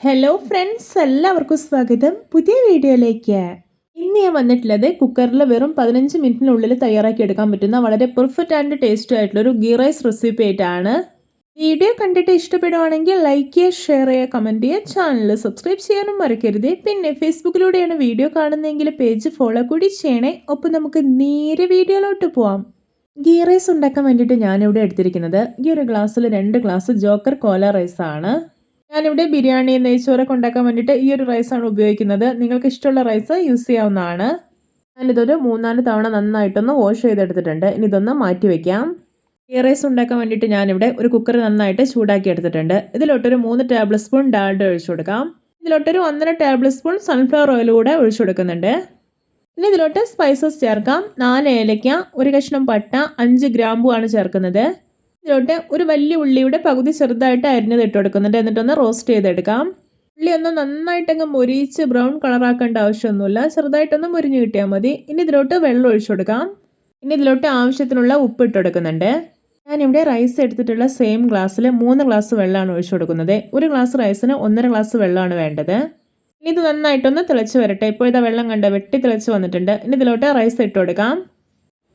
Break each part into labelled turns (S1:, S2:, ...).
S1: Hello friends എല്ലാവർക്കും സ്വാഗതം. പുതിയ വീഡിയോയിലേക്ക്. ഇന്ന് ഞാൻ വന്നിട്ടുള്ളത് കുക്കറിൽ വെറും പതിനഞ്ച് മിനിറ്റിനുള്ളിൽ തയ്യാറാക്കി എടുക്കാൻ പറ്റുന്ന വളരെ പെർഫെക്റ്റ് ആൻഡ് ടേസ്റ്റി ആയിട്ടുള്ള ഒരു ഗീ റൈസ് റെസിപ്പി ആയിട്ടാണ്. വീഡിയോ കണ്ടിട്ട് ഇഷ്ടപ്പെടുവാണെങ്കിൽ ലൈക്ക് ചെയ്യുക ഷെയർ ചെയ്യുക കമന്റ് ചെയ്യുക ചാനൽ സബ്സ്ക്രൈബ് ചെയ്യാനും മറക്കരുത്. പിന്നെ ഫേസ്ബുക്കിലൂടെയാണ് വീഡിയോ കാണുന്നതെങ്കിൽ പേജ് ഫോളോ കൂടി ചെയ്യണേ. ഒപ്പം നമുക്ക് നേരെ വീഡിയോയിലോട്ട് പോവാം. ഗീ റൈസ് ഉണ്ടാക്കാൻ വേണ്ടിയിട്ട് ഞാനിവിടെ എടുത്തിരിക്കുന്നത് ഈ ഒരു ഗ്ലാസ്സിൽ രണ്ട് ഗ്ലാസ് ജോക്കർ കോല റൈസാണ് ഞാനിവിടെ ബിരിയാണി നെയ്ച്ചോറൊക്കെ ഉണ്ടാക്കാൻ വേണ്ടിയിട്ട് ഈ ഒരു റൈസാണ് ഉപയോഗിക്കുന്നത്. നിങ്ങൾക്ക് ഇഷ്ടമുള്ള റൈസ് യൂസ് ചെയ്യാവുന്നതാണ്. ഞാനിതൊരു മൂന്നാൽ തവണ നന്നായിട്ടൊന്ന് വാഷ് ചെയ്തെടുത്തിട്ടുണ്ട്. ഇനി ഇതൊന്ന് മാറ്റി വയ്ക്കാം ഈ റൈസ് ഉണ്ടാക്കാൻ വേണ്ടിയിട്ട് ഞാനിവിടെ ഒരു കുക്കർ നന്നായിട്ട് ചൂടാക്കി എടുത്തിട്ടുണ്ട്. ഇതിലോട്ടൊരു മൂന്ന് ടേബിൾ സ്പൂൺ ഡാൽഡ ഒഴിച്ചു കൊടുക്കാം. ഇതിലോട്ടൊരു ഒന്നര ടേബിൾ സ്പൂൺ സൺഫ്ലവർ ഓയിൽ കൂടെ ഒഴിച്ചു കൊടുക്കുന്നുണ്ട്. ഇനി ഇതിലോട്ട് സ്പൈസസ് ചേർക്കാം. നാല് ഏലയ്ക്ക ഒരു കഷ്ണം പട്ട അഞ്ച് ഗ്രാമ്പു ആണ് ചേർക്കുന്നത്. ഇതിലോട്ട് ഒരു വലിയ ഉള്ളിയുടെ പകുതി ചെറുതായിട്ട് അരിഞ്ഞത് ഇട്ട് കൊടുക്കുന്നുണ്ട്. എന്നിട്ടൊന്ന് റോസ്റ്റ് ചെയ്തെടുക്കാം. ഉള്ളി ഒന്ന് നന്നായിട്ടങ്ങ് മൊരിച്ച് ബ്രൗൺ കളറാക്കേണ്ട ആവശ്യമൊന്നുമില്ല. ചെറുതായിട്ടൊന്ന് മുരിഞ്ഞ് കിട്ടിയാൽ മതി. ഇനി ഇതിലോട്ട് വെള്ളം ഒഴിച്ചു കൊടുക്കാം. ഇനി ഇതിലോട്ട് ആവശ്യത്തിനുള്ള ഉപ്പ് ഇട്ട് കൊടുക്കുന്നുണ്ട്. ഞാനിവിടെ റൈസ് എടുത്തിട്ടുള്ള സെയിം ഗ്ലാസ്സിൽ മൂന്ന് ഗ്ലാസ് വെള്ളമാണ് ഒഴിച്ചു കൊടുക്കുന്നത്. ഒരു ഗ്ലാസ് റൈസിന് ഒന്നര ഗ്ലാസ് വെള്ളമാണ് വേണ്ടത്. ഇനി ഇത് നന്നായിട്ടൊന്ന് തിളച്ച് വരട്ടെ. ഇപ്പോൾ ഇതാ വെള്ളം കണ്ട? വെട്ടി തിളച്ച് വന്നിട്ടുണ്ട്. ഇനി ഇതിലോട്ട് റൈസ് ഇട്ട് കൊടുക്കാം.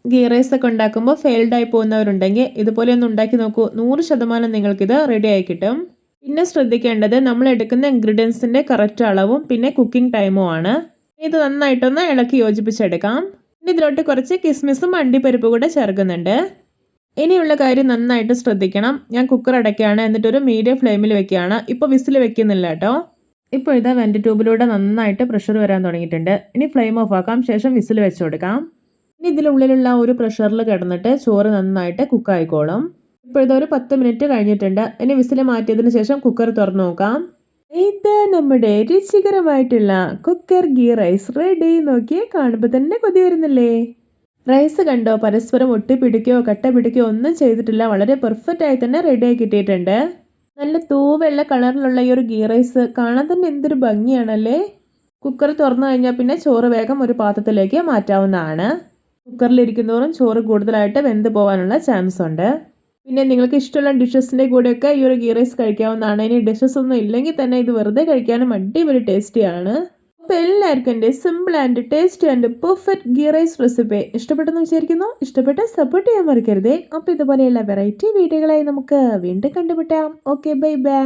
S1: ഗീ റൈസ് ഒക്കെ ഉണ്ടാക്കുമ്പോൾ ഫെയിൽഡായി പോകുന്നവരുണ്ടെങ്കിൽ ഇതുപോലെ ഒന്ന് ഉണ്ടാക്കി നോക്കൂ. നൂറ് ശതമാനം നിങ്ങൾക്കിത് റെഡി ആയി കിട്ടും. പിന്നെ ശ്രദ്ധിക്കേണ്ടത് നമ്മൾ എടുക്കുന്ന ഇൻഗ്രീഡിയൻസിന്റെ കറക്റ്റ് അളവും പിന്നെ കുക്കിംഗ് ടൈമും ആണ്. ഇത് നന്നായിട്ടൊന്ന് ഇളക്കി യോജിപ്പിച്ചെടുക്കാം. പിന്നെ ഇതിലോട്ട് കുറച്ച് കിസ്മിസും അണ്ടിപ്പരിപ്പ് കൂടെ ചേർക്കുന്നുണ്ട്. ഇനിയുള്ള കാര്യം നന്നായിട്ട് ശ്രദ്ധിക്കണം. ഞാൻ കുക്കർ അടയ്ക്കുകയാണ് എന്നിട്ടൊരു മീഡിയം ഫ്ലെയിമിൽ വെക്കുകയാണ്. ഇപ്പോൾ വിസിൽ വെക്കുന്നില്ല കേട്ടോ. ഇപ്പോൾ ഇതാ വെന്റ് ട്യൂബിലൂടെ നന്നായിട്ട് പ്രഷർ വരാൻ തുടങ്ങിയിട്ടുണ്ട്. ഇനി ഫ്ലെയിം ഓഫ് ആക്കാം. ശേഷം വിസിൽ വെച്ച് കൊടുക്കാം. ഇനി ഇതിനുള്ളിലുള്ള ഒരു പ്രഷറിൽ കിടന്നിട്ട് ചോറ് നന്നായിട്ട് കുക്കായിക്കോളും ഇപ്പോൾ ഇതൊരു പത്ത് മിനിറ്റ് കഴിഞ്ഞിട്ടുണ്ട്. ഇനി വിസിൽ മാറ്റിയതിന് ശേഷം കുക്കർ തുറന്നു നോക്കാം. ഇത് നമ്മുടെ രുചികരമായിട്ടുള്ള കുക്കർ ഗീ റൈസ് റെഡി നോക്കിയേ കാണുമ്പോൾ തന്നെ കൊതി വരുന്നില്ലേ? റൈസ് കണ്ടോ പരസ്പരം ഒട്ടിപ്പിടിക്കോ കട്ട പിടിക്കോ ഒന്നും ചെയ്തിട്ടില്ല. വളരെ പെർഫെക്റ്റ് ആയി തന്നെ റെഡിയായി കിട്ടിയിട്ടുണ്ട്. നല്ല തൂവെള്ള കളറിലുള്ള ഈ ഒരു ഗീ റൈസ് കാണാൻ തന്നെ എന്തൊരു ഭംഗിയാണല്ലേ? കുക്കർ തുറന്നു കഴിഞ്ഞാൽ പിന്നെ ചോറ് വേഗം ഒരു പാത്രത്തിലേക്ക് മാറ്റാവുന്നതാണ്. കുക്കറിലിരിക്കുന്നതോറും ചോറ് കൂടുതലായിട്ട് വെന്ത് പോകാനുള്ള ചാൻസ് ഉണ്ട്. പിന്നെ നിങ്ങൾക്ക് ഇഷ്ടമുള്ള ഡിഷസിന്റെ കൂടെയൊക്കെ ഈ ഒരു ഗീ റൈസ് കഴിക്കാവുന്നതാണ്. ഇനി ഡിഷസ് ഒന്നും ഇല്ലെങ്കിൽ തന്നെ ഇത് വെറുതെ കഴിക്കാനും അടിപൊളി ടേസ്റ്റിയാണ് അപ്പോൾ എല്ലാവർക്കും എന്റെ simple and tasty and perfect ghee rice recipe ഇഷ്ടപ്പെട്ടെന്ന് വിചാരിക്കുന്നു. ഇഷ്ടപ്പെട്ട സപ്പോർട്ട് ചെയ്യാൻ മറക്കരുതേ. അപ്പോൾ ഇതുപോലെയുള്ള വെറൈറ്റി വീഡിയോകളായി നമുക്ക് വീണ്ടും കണ്ടുപിട്ടാം ഓക്കെ ബൈ ബൈ